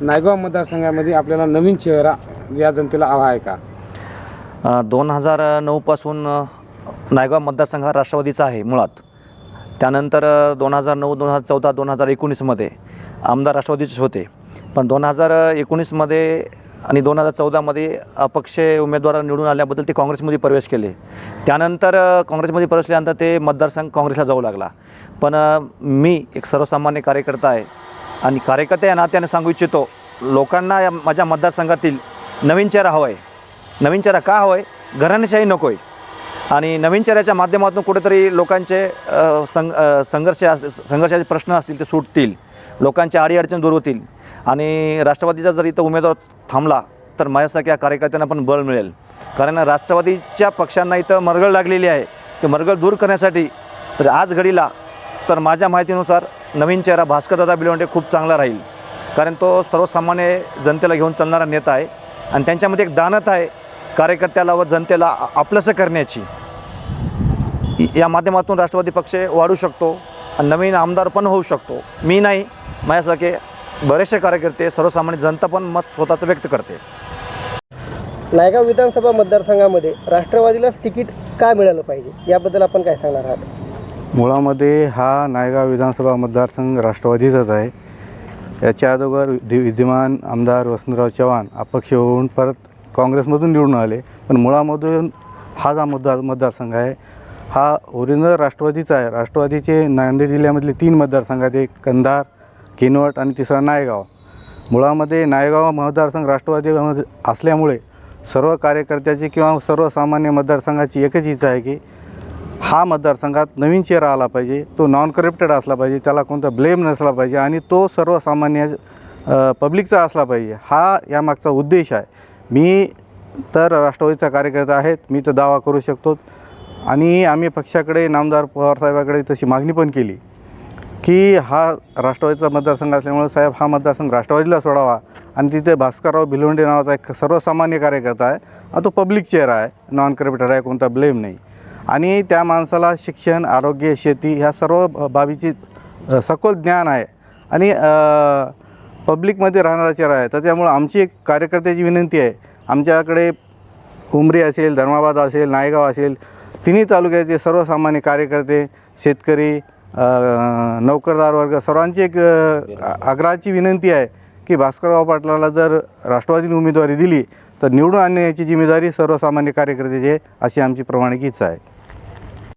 नायगाव मतदारसंघामध्ये आपल्याला नवीन चेहरा या जनतेला हवा आहे का? दोन हजार नऊपासून नायगाव मतदारसंघ हा राष्ट्रवादीचा आहे मुळात. त्यानंतर दोन हजार नऊ दोन हजार चौदा दोन हजार एकोणीसमध्ये आमदार राष्ट्रवादीचेच होते. पण दोन हजार एकोणीसमध्ये आणि दोन हजार चौदामध्ये अपक्ष उमेदवार निवडून आल्याबद्दल ते काँग्रेसमध्ये प्रवेश केले. त्यानंतर काँग्रेसमध्ये प्रवेश केल्यानंतर ते मतदारसंघ काँग्रेसला जाऊ लागला. पण मी एक सर्वसामान्य कार्यकर्ता आहे. आणि कार्यकर्ते या नात्याने सांगू इच्छितो लोकांना या माझ्या मतदारसंघातील नवीन चेहरा हवा आहे नवीन चेहरा का हवं आहे घराणेशाही नको आहे आणि नवीन चेहऱ्याच्या माध्यमातून कुठेतरी लोकांचे संग संघर्ष अस संघर्षाचे प्रश्न असतील ते सुटतील. लोकांच्या अडीअडचणी दूर होतील. आणि राष्ट्रवादीचा जर इथं उमेदवार थांबला तर माझ्यासारख्या कार्यकर्त्यांना पण बळ मिळेल. कारण राष्ट्रवादीच्या पक्षांना इथं मरगळ लागलेली आहे. ते मरगळ दूर करण्यासाठी तर आज घडीला तर माझ्या माहितीनुसार नवीन चेहरा भास्करदादा बिलवंडे खूप चांगला राहील. कारण तो सर्वसामान्य जनतेला घेऊन चालणारा नेता आहे. आणि त्यांच्यामध्ये एक दानत आहे कार्यकर्त्याला व जनतेला आपलंसं करण्याची. या माध्यमातून राष्ट्रवादी पक्ष वाढू शकतो आणि नवीन आमदार पण होऊ शकतो. मी नाही माझ्यासारखे बरेचसे कार्यकर्ते सर्वसामान्य जनता पण मत स्वतःचं व्यक्त करते. नायगाव विधानसभा मतदारसंघामध्ये राष्ट्रवादीलाच तिकीट का मिळालं पाहिजे? याबद्दल आपण काय सांगणार आहात? मुळामध्ये हा नायगाव विधानसभा मतदारसंघ राष्ट्रवादीचाच आहे. याच्या अगोदर विद्यमान आमदार वसंतराव चव्हाण अपक्ष होऊन परत काँग्रेसमधून निवडून आले. पण मुळामधून हा जा मतदार मतदारसंघ आहे. हा ओरिजिनल राष्ट्रवादीचा आहे. राष्ट्रवादीचे नांदेड जिल्ह्यामधले तीन मतदारसंघ आहेत. एक कंधार किनवट आणि तिसरा नायगाव. मुळामध्ये नायगाव मतदारसंघ राष्ट्रवादीमध्ये असल्यामुळे सर्व कार्यकर्त्याची किंवा सर्वसामान्य मतदारसंघाची एकच इच्छा आहे की हा मतदारसंघात नवीन चेहरा आला पाहिजे तो नॉन करप्टेड असला पाहिजे त्याला कोणता ब्लेम नसला पाहिजे आणि तो सर्वसामान्य पब्लिकचा असला पाहिजे हा यामागचा उद्देश आहे. मी तर राष्ट्रवादीचा कार्यकर्ता आहेत मी तर दावा करू शकतो आणि आम्ही पक्षाकडे नामदार पवारसाहेबाकडे तशी मागणी पण केली की हा राष्ट्रवादीचा मतदारसंघ असल्यामुळे साहेब हा मतदारसंघ राष्ट्रवादीला सोडावा आणि तिथे भास्करराव भिलवंडे नावाचा एक सर्वसामान्य कार्यकर्ता आहे आणि तो पब्लिक चेहरा आहे नॉन करप्टेड आहे कोणता ब्लेम नाही. आणि त्या माणसाला शिक्षण आरोग्य शेती ह्या सर्व बाबीची सखोल ज्ञान आहे. आणि पब्लिकमध्ये राहणारा चेहरा आहे तर त्यामुळं आमची एक कार्यकर्त्याची विनंती आहे. आमच्याकडे उमरी असेल धर्माबाद असेल नायगाव असेल तिन्ही तालुक्याचे सर्वसामान्य कार्यकर्ते शेतकरी नोकरदार वर्ग सर्वांची एक आग्रहाची विनंती आहे की भास्करराव पाटलाला जर राष्ट्रवादीने उमेदवारी दिली तर निवडून आणण्याची जिम्मेदारी सर्वसामान्य कार्यकर्त्याची आहे अशी आमची प्रमाणिक इच्छा आहे.